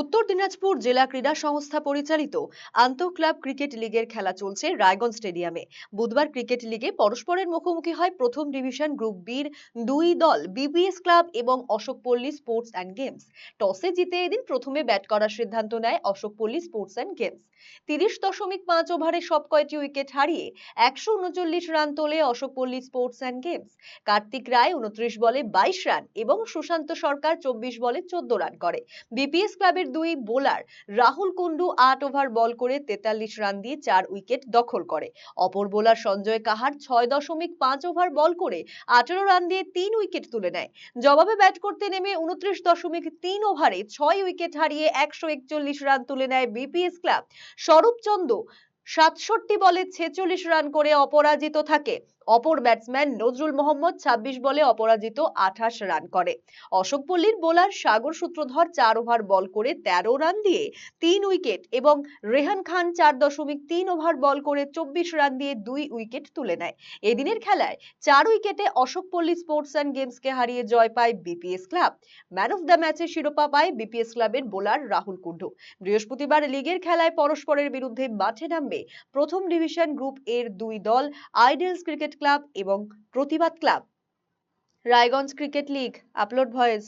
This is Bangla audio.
উত্তর দিনাজপুর জেলা ক্রীড়া সংস্থা পরিচালিত আন্তঃ ক্লাব ক্রিকেট লিগের খেলা চলছে রায়গঞ্জ স্টেডিয়ামে। বুধবার ক্রিকেট লিগে পরস্পরের মুখোমুখি হয় প্রথম ডিভিশন গ্রুপ বির দুই দল বিপিএস ক্লাব এবং অশোকপল্লী স্পোর্টস অ্যান্ড গেমস। টসে জিতে এদিন প্রথমে ব্যাট করার সিদ্ধান্ত নেয় অশোকপল্লী স্পোর্টস অ্যান্ড গেমস। তিরিশ দশমিক পাঁচ ওভারে সব কয়টি উইকেট হারিয়ে একশো উনচল্লিশ রান তোলে Ashokpalli sports and games. Kartik Roy উনত্রিশ বলে বাইশ রান এবং সুশান্ত সরকার চব্বিশ বলে চোদ্দ রান করে। বিপিএস ক্লাবের দুই বোলার রাহুল কুন্ডু আট ওভার বল করে তেতাল্লিশ রান দিয়ে চার উইকেট দখল করে। অপর বোলার সঞ্জয় কাহার ছয় দশমিক পাঁচ ওভার বল করে আঠারো রান দিয়ে তিন উইকেট তুলে নেয়। জবাবে ব্যাট করতে নেমে উনত্রিশ দশমিক তিন ওভারে ছয় উইকেট হারিয়ে একশো একচল্লিশ রান তুলে নেয় বিপিএস ক্লাব। স্বরূপচন্দ সাতষট্টি বলে ছেচল্লিশ রান করে অপরাজিত থাকে। অপর ব্যাটসম্যান নজরুল মোহাম্মদ ২৬ বলে অপরাজিত আঠাশ রান করে। অশোক পল্লীর বোলার সাগর সূত্রধর চার ওভার বল করে ১৩ রান দিয়ে তিন উইকেট এবং রেহান খান চার দশমিক তিন ওভার বল করে চব্বিশ রান দিয়ে দুই উইকেট তুলে নেয়। এদিনের খেলায় চার উইকেটে অশোকপল্লী স্পোর্টস অ্যান্ড গেমসকে হারিয়ে জয় পায় BPS club. Man of the ম্যাচের শিরোপা পায় বিপিএস ক্লাবের বোলার রাহুল কুন্ডু বৃহস্পতিবার লিগের খেলায় পরস্পরের বিরুদ্ধে মাঠে নামবে প্রথম ডিভিশন গ্রুপ এর দুই দল আইডেলস ক্রিকেট ক্লাব এবং প্রতিবাদ club Raiganj cricket league upload voice